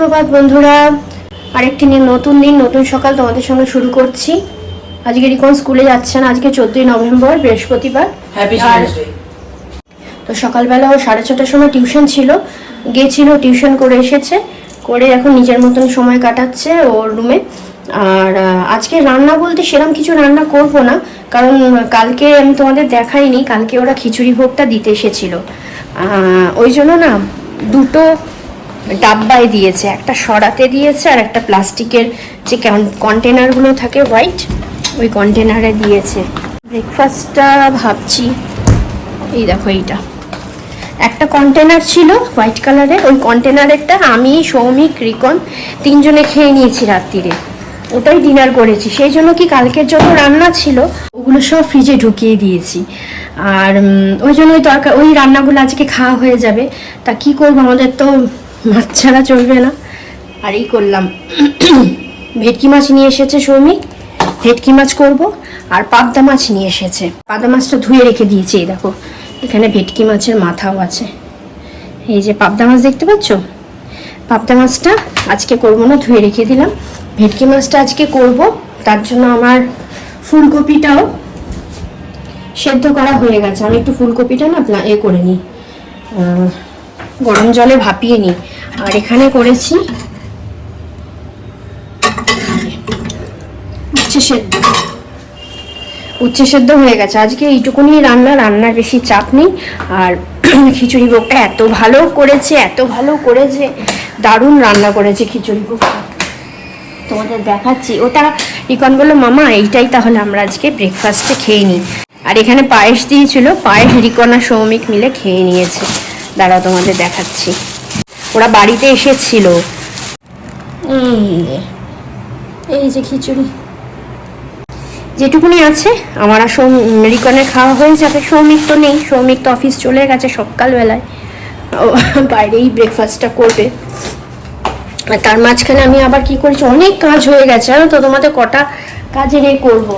সুপ্রভাত বন্ধুরা। আরেকটি নিয়ে নতুন দিন নতুন সকাল তোমাদের সঙ্গে শুরু করছি। আজকে রিকন স্কুলে যাচ্ছে না আজকে চোদ্দই নভেম্বর বৃহস্পতিবার। আর তো সকালবেলা ও সাড়ে ছটার সময় টিউশন ছিল গেছিল টিউশন করে এসেছে। করে এখন নিজের মতন সময় কাটাচ্ছে ওর রুমে। আর আজকে রান্না বলতে সেরকম কিছু রান্না করব না কারণ কালকে আমি তোমাদের দেখাইনি কালকে ওরা খিচুড়ি ভোগটা দিতে এসেছিল। আহ, ওই জন্য না দুটো ডাব্বায় দিয়েছে, একটা সরাতে দিয়েছে আর একটা প্লাস্টিকের যে কন্টেনারগুলো থাকে হোয়াইট ওই কন্টেনারে দিয়েছে। ব্রেকফাস্টটা ভাবছি, এই দেখো এইটা। একটা কন্টেনার ছিল হোয়াইট কালারের ওই কন্টেনারেরটা আমি, সৌমিক, রিকন তিনজনে খেয়ে নিয়েছি রাত্রিরে। ওটাই ডিনার করেছি। সেই জন্য কি কালকের যত রান্না ছিল? ওগুলো সব ফ্রিজে ঢুকিয়ে দিয়েছি। আর ওই জন্য ওই তরকারি ওই রান্নাগুলো আজকে খাওয়া হয়ে যাবে। তা কি করব? আমাদের তো মাছ ছাড়া চলবে না। আর এই করলাম। ভেটকি মাছ নিয়ে এসেছে সৌমিক। ভেটকি মাছ করব আর পাবদা মাছ নিয়ে এসেছে। পাবদা মাছটা ধুয়ে রেখে দিয়েছি, এই দেখো। এখানে ভেটকি মাছের মাথাও আছে। এই যে পাবদা মাছ দেখতে পাচ্ছ? পাবদা মাছটা আজকে করব না, ধুয়ে রেখে দিলাম। ভেটকি মাছটা আজকে করব, তার জন্য আমার ফুলকপিটাও সেদ্ধ করা হয়ে গেছে। আমি একটু ফুলকপিটা না এ করে নিই। গরম জলে ভাপিয়ে নিই। আর এখানে করেছি উচ্ছে সেদ্ধ। উচ্ছে সেদ্ধ হয়ে গেছে। আজকে এইটুকুনি রান্না, রান্নার বেশি চাপ নেই। আর খিচুড়ি ভোগটা এত ভালো করেছে, এত ভালো করেছে, দারুণ রান্না করেছে খিচুড়ি ভোগটা তোমাদের দেখাচ্ছি। ওটা রিকন বলল, মামা, এইটাই তাহলে আমরা আজকে ব্রেকফাস্টে খেয়ে নিই। আর এখানে পায়েস দিয়েছিল। পায়েস রিকন সৌমিক মিলে খেয়ে নিয়েছে। দাঁড়াও তোমাদের দেখাচ্ছি। ওরা বাড়িতে এসেছিল। এই যে খিচুড়ি। যেটুকুনি আছে আমার আর সৌম রিকনের খাওয়া হয়ে যাবে। সৌমিক তো নেই সৌমিক তো অফিস চলে গেছে সকালবেলায়। বাইরেই ব্রেকফাস্টটা করবে। আর তার মাঝখানে আমি আবার কি করেছি? অনেক কাজ হয়ে গেছে জানো তো? তোমাদের কটা কাজের এ করব।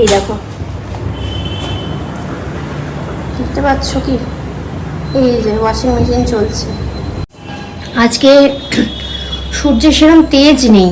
এই দেখো। দেখতে পাচ্ছ কি? এই যে ওয়াশিং মেশিন চলছে। আজকে সূর্যের সেরকম তেজ নেই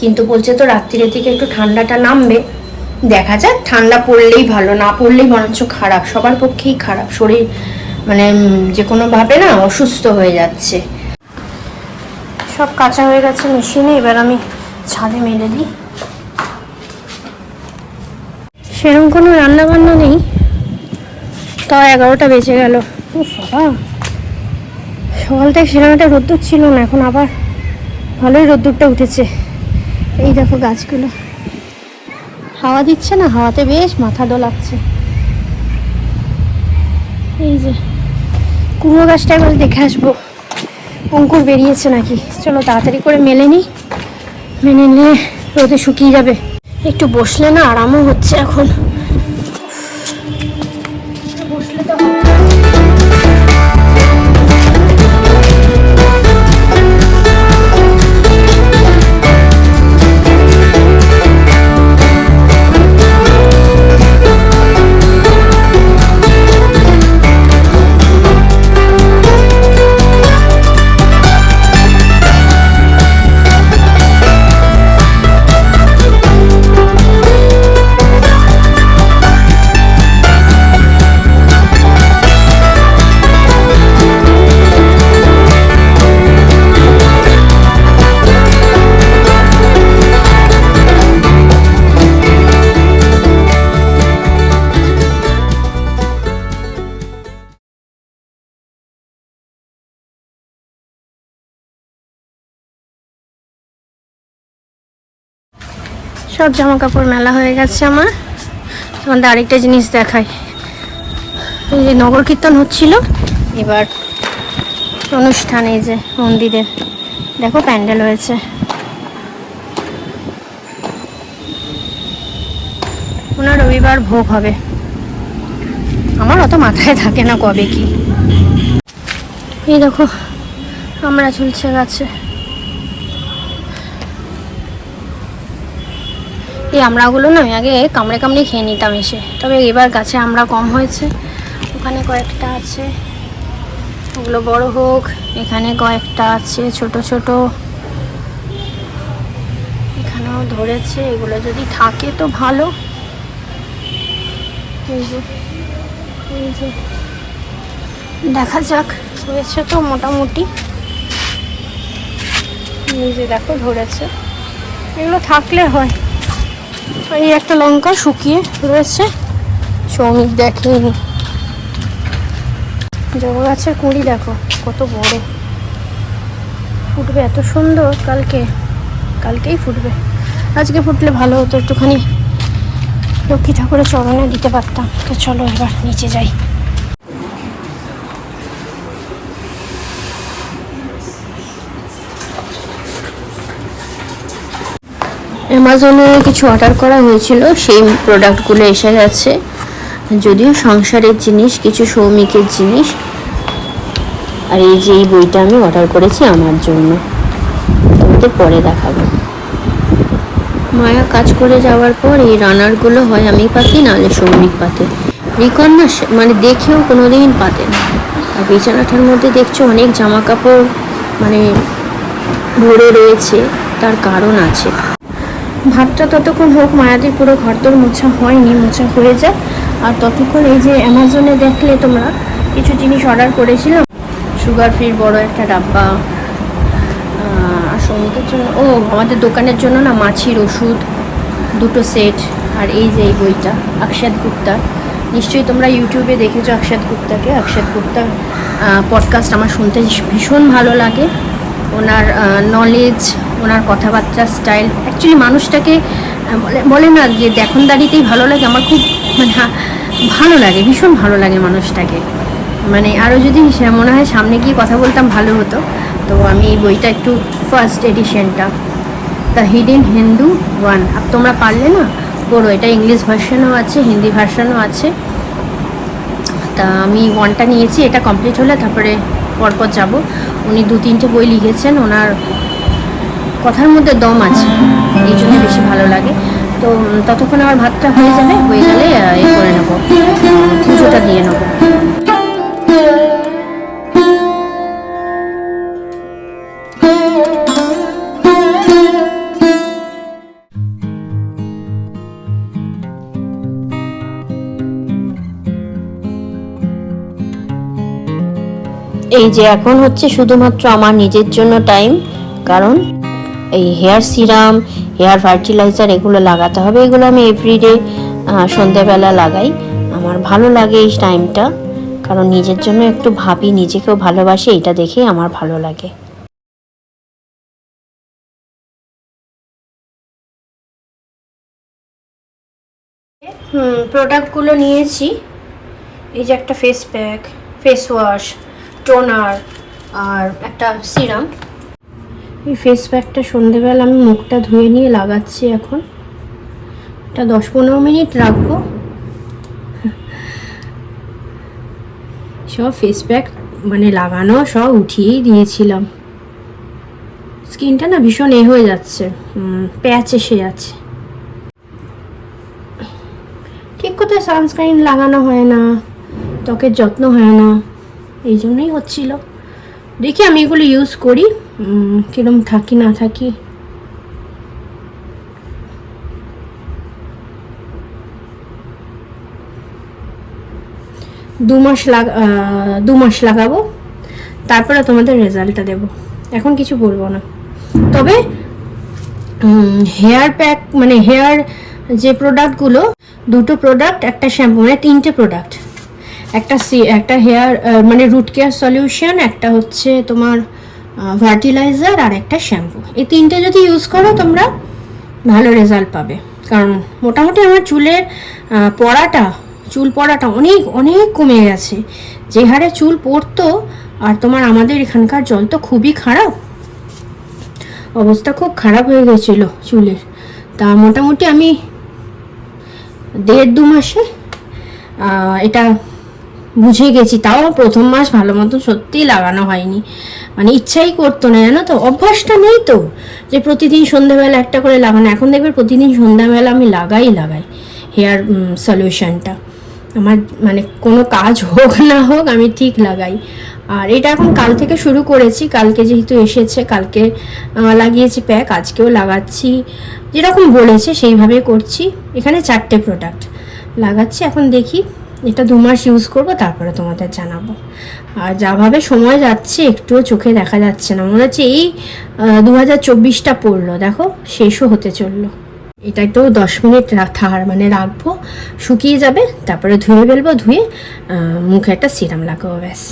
কিন্তু বলছে তো রাত্রিরের দিকে একটু ঠান্ডাটা নামবে। দেখা যাক ঠান্ডা পড়লেই ভালো না পড়লেই বরঞ্চ খারাপ সবার পক্ষেই খারাপ শরীর মানে যে কোনোভাবে না অসুস্থ হয়ে যাচ্ছে। সব কাঁচা হয়ে গেছে মেশিনে এবার আমি ছাদে মেলে দিই। সেরকম কোনো রান্না বান্না নেই। তাও এগারোটা বেজে গেল। বাবা সকাল থেকে সেরকম একটা রোদ্দুর ছিল না, এখন আবার ভালোই রোদ্দুরটা উঠেছে। এই দেখো গাছগুলো। হাওয়া দিচ্ছে না? হাওয়াতে বেশ মাথা দোলাচ্ছে। এই যে, কুমড়ো গাছটা একবার দেখে আসব। অঙ্কুর বেরিয়েছে নাকি? চলো তাড়াতাড়ি করে মেলে নিই মেনে নিলে রোদে শুকিয়ে যাবে। একটু বসলে না আরামও হচ্ছে এখন। সব জামা কাপড় মেলা হয়ে গেছে আমার। তোমাদের আরেকটা জিনিস দেখাই। এই যে নগর কীর্তন হচ্ছিল। এবার অনুষ্ঠান, এই যে মন্দিরের। দেখো, প্যান্ডেল হয়েছে। ওনার রবিবার ভোগ হবে। আমার অত মাথায় থাকে না কবে কি। এই দেখো আমরা ঝুলছে গাছে। এই আমড়াগুলো না আমি আগে কামড়ে কামড়ে খেয়ে নিতাম এসে। তবে এবার গাছে আমড়া কম হয়েছে। ওখানে কয়েকটা আছে। ওগুলো বড় হোক, এখানে কয়েকটা আছে, ছোট ছোট। এখানেও ধরেছে, এগুলো যদি থাকে তো ভালো। যে, এই যে। দেখা যাক, হয়েছে তো মোটামুটি। এই যে দেখো, ধরেছে। এগুলো থাকলে হয়। এই একটা লঙ্কা শুকিয়ে রয়েছে। সৌমিক দেখেনি। জবা গাছের কুঁড়ি দেখো, কত বড়। ফুটবে এত সুন্দর কালকে। কালকেই ফুটবে। আজকে ফুটলে ভালো হতো, একটুখানি লক্ষ্মী ঠাকুরের চরণে দিতে পারতাম। তো চলো এবার নিচে যাই। অ্যামাজনে কিছু অর্ডার করা হয়েছিল, সেই প্রোডাক্টগুলো এসে গেছে। যদিও সংসারের জিনিস, কিছু সৌমিকের জিনিস। আর এই যে এই বইটা আমি অর্ডার করেছি আমার জন্য। তোমাদের পরে দেখাবো। মায়া কাজ করে যাওয়ার পর এই রানারগুলো হয় আমি পাতি নাহলে সৌমিক পাতে। রিকন না মানে দেখেও কোনোদিন পাতে না। আর বিছানাটার মধ্যে দেখছ অনেক জামা কাপড় মানে ভরে রয়েছে, তার কারণ আছে। ভাতটা ততক্ষণ হোক, মায়াদের পুরো ঘর তোর মোছা হয়নি, মোছা হয়ে যায় আর ততক্ষণ এই যে অ্যামাজনে দেখলে তোমরা, কিছু জিনিস অর্ডার করেছিলাম। সুগার ফ্রির বড় একটা ডাব্বা। আর সৌমিকের জন্য, ও, আমাদের দোকানের জন্য না মাছির ওষুধ, দুটো সেট আর এই যে এই বইটা অক্ষত গুপ্তা। নিশ্চয়ই তোমরা ইউটিউবে দেখেছ অক্ষত গুপ্তাকে। অক্ষত গুপ্তার পডকাস্ট আমার শুনতে ভীষণ ভালো লাগে। ওনার নলেজ ওনার কথাবার্তা স্টাইল। অ্যাকচুয়ালি মানুষটাকে বলে- না যে দেখুন দাঁড়িয়েতেই ভালো লাগে, আমার খুব মানে ভালো লাগে, ভীষণ ভালো লাগে মানুষটাকে। মানে আরও যদি মনে হয় সামনে গিয়ে কথা বলতাম ভালো হতো। তো আমি এই বইটা একটু ফার্স্ট এডিশনটা দ্য হিডেন হিন্দু ওয়ান আর তোমরা পারলে না, পড়ো। এটা ইংলিশ ভার্সনও আছে, হিন্দি ভার্সনও আছে। তা আমি ওয়ানটা নিয়েছি, এটা কমপ্লিট হলে তারপরে পরপর যাব। উনি দু তিনটে বই লিখেছেন, ওনার কথার মধ্যে দম আছে। এই জন্য বেশি ভালো লাগে। তো ততক্ষণ আমার ভাতটা হয়ে যাবে, হয়ে গেলে এ করে নেব। পুজোটা দিয়ে নেব। এই যে এখন হচ্ছে শুধুমাত্র আমার নিজের জন্য টাইম কারণ এই হেয়ার সিরাম হেয়ার ফার্টিলাইজার এগুলো লাগাতে হবে। এগুলো আমি এভরিডে সন্ধ্যাবেলা লাগাই। আমার ভালো লাগে এই টাইমটা কারণ নিজের জন্য একটু ভাবি, নিজেকেও ভালোবাসি এটা দেখেই আমার ভালো লাগে। প্রোডাক্টগুলো নিয়েছি। এই যে একটা face pack face wash toner আর একটা সিরাম এই ফেস প্যাকটা সন্ধেবেলা আমি মুখটা ধুয়ে নিয়ে লাগাচ্ছি এখন। এটা দশ পনেরো মিনিট রাখব। সব ফেস প্যাক মানে লাগানো, সব উঠিয়েই দিয়েছিলাম। স্কিনটা না ভীষণ এ হয়ে যাচ্ছে। প্যাচ এসে যাচ্ছে। ঠিক কোথায় সানস্ক্রিন লাগানো হয় না, ত্বকের যত্ন হয় না, এই জন্যই হচ্ছিল। দেখি আমি এগুলো ইউজ করি। কিরম থাকি, না থাকি? দু মাস লাগ দু মাস লাগাবো, তারপরে তোমাদের রেজাল্টটা দেব। এখন কিছু বলব না। তবে হেয়ার প্যাক মানে হেয়ার যে প্রোডাক্টগুলো, দুটো প্রোডাক্ট, একটা শ্যাম্পু মানে তিনটে প্রোডাক্ট। একটা সি, একটা হেয়ার মানে রুট কেয়ার সলিউশন, একটা হচ্ছে তোমার ফার্টিলাইজার আর একটা শ্যাম্পু এই তিনটে যদি ইউজ করো, তোমরা ভালো রেজাল্ট পাবে। কারণ মোটামুটি আমার চুলের পড়াটা, চুল পড়াটা অনেক অনেক কমে গেছে। যে হারে চুল পড়তো আর তোমার আমাদের এখানকার জল তো খুবই খারাপ, অবস্থা খুব খারাপ হয়ে গেছিল চুলের। তা মোটামুটি আমি দেড় দু মাসে এটা বুঝে গেছি। তাও প্রথম মাস ভালো মতো সত্যিই লাগানো হয়নি। মানে ইচ্ছাই করতো না, জানো তো? অভ্যাসটা নেই তো। যে প্রতিদিন সন্ধ্যাবেলা একটা করে লাগানো, এখন দেখবে প্রতিদিন সন্ধ্যাবেলা আমি লাগাই লাগাই হেয়ার সলিউশনটা। আমার মানে কোনো কাজ হোক না হোক আমি ঠিক লাগাই। আর এটা এখন কাল থেকে শুরু করেছি, কালকে যেহেতু এসেছে, কালকে লাগিয়েছি প্যাক আজকেও লাগাচ্ছি। যেরকম বলেছে সেইভাবে করছি। এখানে চারটে প্রোডাক্ট লাগাচ্ছি, এখন দেখি এটা দু মাস ইউজ করব, তারপরে তোমাদের জানাব। আর যাভাবে সময় যাচ্ছে, একটুও চোখে দেখা যাচ্ছে না। মনে হচ্ছে এই দু হাজার চব্বিশটা পড়ল, দেখো, শেষও হতে চলল। এটা একটু দশ মিনিট থাকার মানে রাখব, শুকিয়ে যাবে, তারপরে ধুয়ে ফেলব, ধুয়ে মুখে একটা সিরাম লাগাবো, ব্যাস।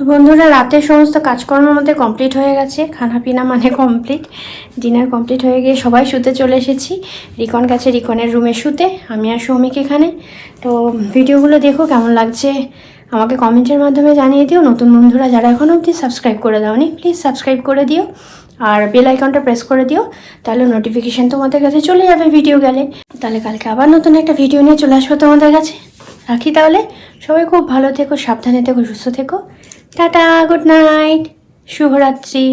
তো বন্ধুরা, রাতের সমস্ত কাজকর্ম আমাদের কমপ্লিট হয়ে গেছে। খানা পিনা মানে কমপ্লিট ডিনার কমপ্লিট হয়ে গিয়ে সবাই শুতে চলে এসেছি। রিকন গেছে রিকনের রুমে শুতে, আমি আর সৌমিক এখানে। তো ভিডিওগুলো দেখো কেমন লাগছে, আমাকে কমেন্টের মাধ্যমে জানিয়ে দিও। নতুন বন্ধুরা যারা এখনও অবধি সাবস্ক্রাইব করে দাওনি প্লিজ সাবস্ক্রাইব করে দিও। আর বেল আইকনটা প্রেস করে দিও, তাহলে নোটিফিকেশান তোমাদের কাছে চলে যাবে ভিডিও গেলে। তাহলে কালকে আবার নতুন একটা ভিডিও নিয়ে চলে আসব তোমাদের কাছে। রাখি তাহলে? সবাই খুব ভালো থেকো, সাবধানে থেকো, সুস্থ থেকো। টাটা গুড নাইট শুভরাত্রি।